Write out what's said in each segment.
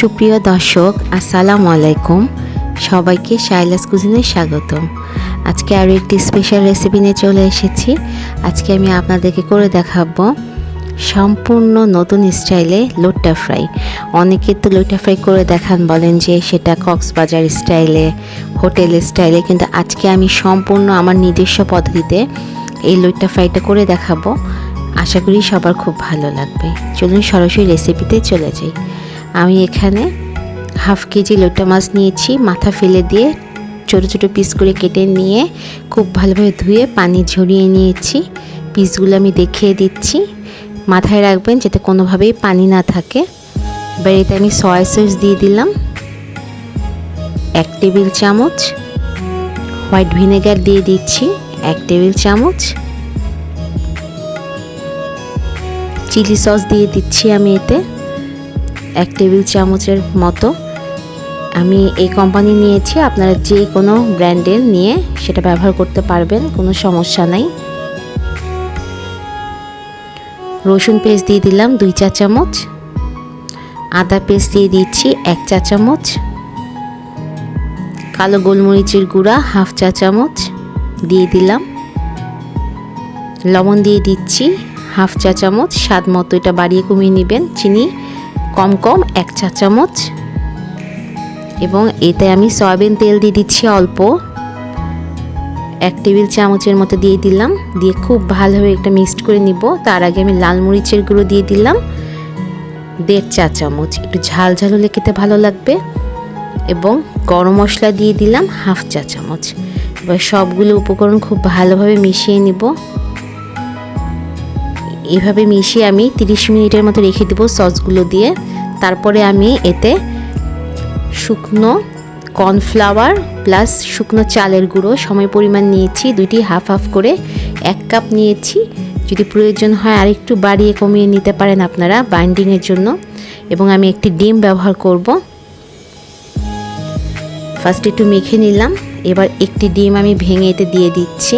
সুপ্রিয় দর্শক, আসসালামু আলাইকুম। সবাইকে শাইলাস কুজিনে স্বাগতম। আজকে আরও একটি স্পেশাল রেসিপি নিয়ে চলে এসেছি। আজকে আমি আপনাদেরকে করে দেখাবো সম্পূর্ণ নতুন স্টাইলে লোট্টা ফ্রাই। অনেকে তো লোট্টা ফ্রাই করে দেখান বলেন যে সেটা কক্সবাজার স্টাইলে, হোটেল স্টাইলে, কিন্তু আজকে আমি সম্পূর্ণ আমার নিজস্ব পদ্ধতিতে এই লোট্টা ফ্রাইটা করে দেখাবো। আশা করি সবার খুব ভালো লাগবে। চলুন সরাসরি রেসিপিতে চলে যাই। আমি এখানে হাফ কেজি লোটা মাছ নিয়েছি, মাথা ফেলে দিয়ে ছোটো ছোটো পিস করে কেটে নিয়ে খুব ভালোভাবে ধুয়ে পানি ঝরিয়ে নিয়েছি। পিসগুলো আমি দেখিয়ে দিচ্ছি। মাথায় রাখবেন যাতে কোনোভাবেই পানি না থাকে। এতে আমি সয়া সস দিয়ে দিলাম। এক টেবিল চামচ হোয়াইট ভিনেগার দিয়ে দিচ্ছি, এক টেবিল চামচ। চিলি সস দিয়ে দিচ্ছি আমি এতে। এক টেবিল চামচের মতো। আমি এই কোম্পানি নিয়েছি, আপনারা যে কোনো ব্র্যান্ডের নিয়ে সেটা ব্যবহার করতে পারবেন, কোনো সমস্যা নাই। রসুন পেস্ট দিয়ে দিলাম দুই চা চামচ। আদা পেস্ট দিয়ে দিচ্ছি এক চা চামচ। কালো গোলমরিচের গুঁড়া হাফ চা চামচ দিয়ে দিলাম। লবণ দিয়ে দিচ্ছি হাফ চা চামচ, স্বাদ মতো এটা বাড়িয়ে কমিয়ে নেবেন, চিনি কম কম এক চা চামচ। এবং এতে আমি সয়াবিন তেল দিয়ে দিচ্ছি অল্প। এক টেবিল চামচের মতো দিয়ে দিলাম। দিয়ে খুব ভালোভাবে একটা মিক্সড করে নিব। তার আগে আমি লাল মরিচের গুঁড়ো দিয়ে দিলাম। দেড় চা চামচ। একটু ঝাল ঝাল হলে খেতে ভালো লাগবে। এবং গরম মশলা দিয়ে দিলাম হাফ চা চামচ। এবার সবগুলো উপকরণ খুব ভালোভাবে মিশিয়ে নিব। এভাবে মিশিয়ে আমি 30 মিনিটের মতো রেখে দেবো সসগুলো দিয়ে। তারপরে আমি এতে শুকনো কর্নফ্লাওয়ার প্লাস শুকনো চালের গুঁড়ো, সময় পরিমাণ নিয়েছি, দুইটি হাফ হাফ করে এক কাপ নিয়েছি। যদি প্রয়োজন হয় আর একটু বাড়িয়ে কমিয়ে নিতে পারেন আপনারা বাইন্ডিংয়ের জন্য। এবং আমি একটি ডিম ব্যবহার করব। ফার্স্ট একটু মেখে নিলাম, এবার একটি ডিম আমি ভেঙে এতে দিয়ে দিচ্ছি।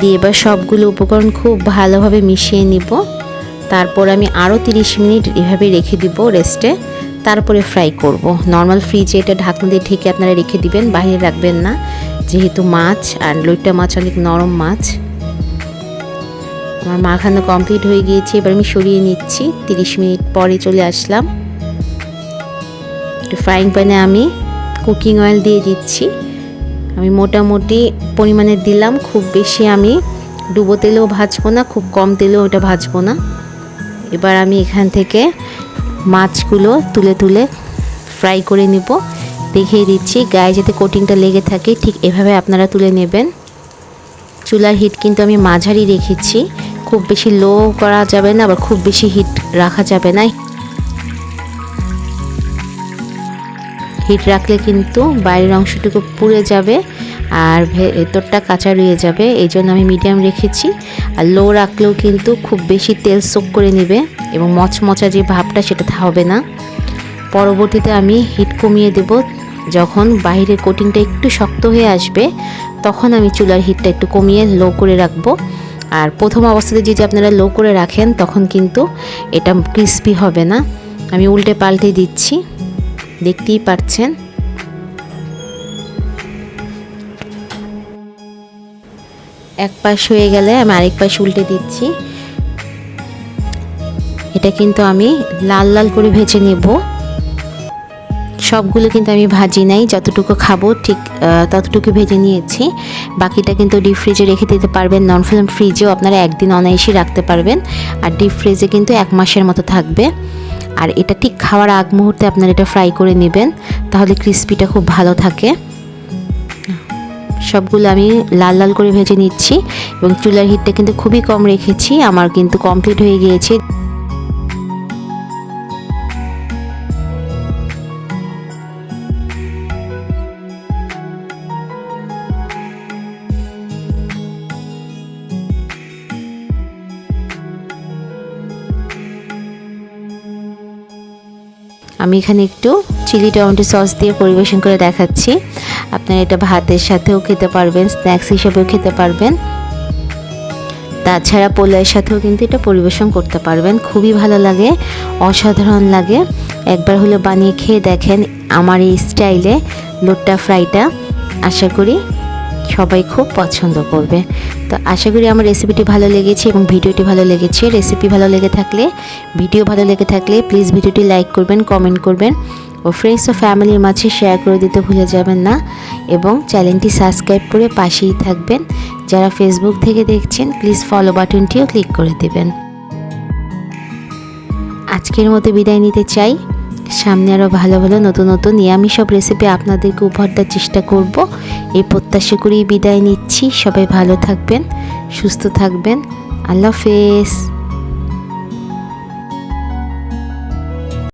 দিয়ে এবার সবগুলো উপকরণ খুব ভালোভাবে মিশিয়ে নিব। তারপর আমি আরও 30 মিনিট এভাবে রেখে দিব রেস্টে। তারপরে ফ্রাই করব। নর্মাল ফ্রিজে এটা ঢাকনা দিয়ে ঢেকে আপনারা রেখে দিবেন, বাইরে রাখবেন না। যেহেতু মাছ আর লইটা মাছ অনেক নরম মাছ। আমার মাখানো কমপ্লিট হয়ে গিয়েছে, এবার আমি সরিয়ে নিচ্ছি। 30 মিনিট পরে চলে আসলাম। ফ্রাইং প্যানে আমি কুকিং অয়েল দিয়ে দিচ্ছি। আমি মোটামুটি পরিমাণে দিলাম, খুব বেশি আমি ডুবো তেলেও ভাজবো না, খুব কম তেলেও ওটা ভাজবো না। এবার আমি এখান থেকে মাছগুলো তুলে তুলে ফ্রাই করে নিব। দেখিয়ে দিচ্ছি, গায়ে যাতে কোটিংটা লেগে থাকে, ঠিক এভাবে আপনারা তুলে নেবেন। চুলার হিট কিন্তু আমি মাঝারি রেখেছি, খুব বেশি লো করা যাবে না, আবার খুব বেশি হিট রাখা যাবে না হিট রাখলে কিন্তু বাইরের অংশটুকু পুড়ে যাবে আর ভেতরটা কাঁচা রয়ে যাবে। এই জন্য আমি মিডিয়াম রেখেছি। আর লো রাখলেও কিন্তু খুব বেশি তেল সোক করে নেবে এবং মচমচা যে ভাবটা সেটা হবে না। পরবর্তীতে আমি হিট কমিয়ে দেব। যখন বাইরের কোটিংটা একটু শক্ত হয়ে আসবে, তখন আমি চুলার হিটটা একটু কমিয়ে লো করে রাখব। আর প্রথম অবস্থাতে যদি আপনারা লো করে রাখেন, তখন কিন্তু এটা ক্রিস্পি হবে না। আমি উল্টে পাল্টে দিচ্ছি। দেখতেই পাচ্ছেন এক পাশ হয়ে গেলে আমি আরেক পাশ উল্টে দিচ্ছি। এটা কিন্তু আমি লাল লাল করে ভেজে নেব। সবগুলো কিন্তু আমি ভাজি নাই, যতটুকু খাব ঠিক ততটুকু ভেজে নিয়েছি। বাকিটা কিন্তু ডিপ ফ্রিজে রেখে দিতে পারবেন নন ফ্লেম ফ্রিজেও আপনারা একদিন অনায়াসই রাখতে পারবেন। আর ডিপ ফ্রিজে কিন্তু এক মাসের মতো থাকবে। আর এটা ঠিক খাওয়ার আগ মুহূর্তে আপনারা এটা ফ্রাই করে নেবেন, তাহলে ক্রিস্পিটা খুব ভালো থাকে। সবগুলো আমি লাল লাল করে ভেজে নিচ্ছি এবং চুলার হিটটা কিন্তু খুবই কম রেখেছি, আমার কিন্তু কমপ্লিট হয়ে গিয়েছে। আমি এখানে একটু চিলি টমেটো সস দিয়ে পরিবেশন করে দেখাচ্ছি। আপনারা এটা ভাতের সাথেও খেতে পারবেন, স্ন্যাক্স হিসেবেও খেতে পারবেন। তাছাড়া পোলাওয়ের সাথেও কিন্তু এটা পরিবেশন করতে পারবেন। খুবই ভালো লাগে, অসাধারণ লাগে। একবার হলো বানিয়ে খেয়ে দেখেন আমার এই স্টাইলে লোট্টা ফ্রাইটা। আশা করি সবাই খুব পছন্দ করবে। তো আশা করি আমার রেসিপিটি ভালো লেগেছে এবং ভিডিওটি ভালো লেগেছে। রেসিপি ভালো লেগে থাকলে ভিডিও ভালো লেগে থাকলে প্লিজ ভিডিওটি লাইক করবেন কমেন্ট করবেন। ও ফ্রেন্ডস ও ফ্যামিলির মাঝে শেয়ার করে দিতে ভুলে যাবেন না এবং চ্যানেলটি সাবস্ক্রাইব করে পাশেই থাকবেন। যারা ফেসবুক থেকে দেখছেন প্লিজ ফলো বাটনটিও ক্লিক করে দেবেন। আজকের মতো বিদায় নিতে চাই। সামনে আরও ভালো ভালো নতুন নতুন নিরামিষ সব রেসিপি আপনাদেরকে উপহার দেওয়ার চেষ্টা করব। এই প্রত্যাশা করেই বিদায় নিচ্ছি। সবাই ভালো থাকবেন, সুস্থ থাকবেন। আল্লাহ হাফেজ।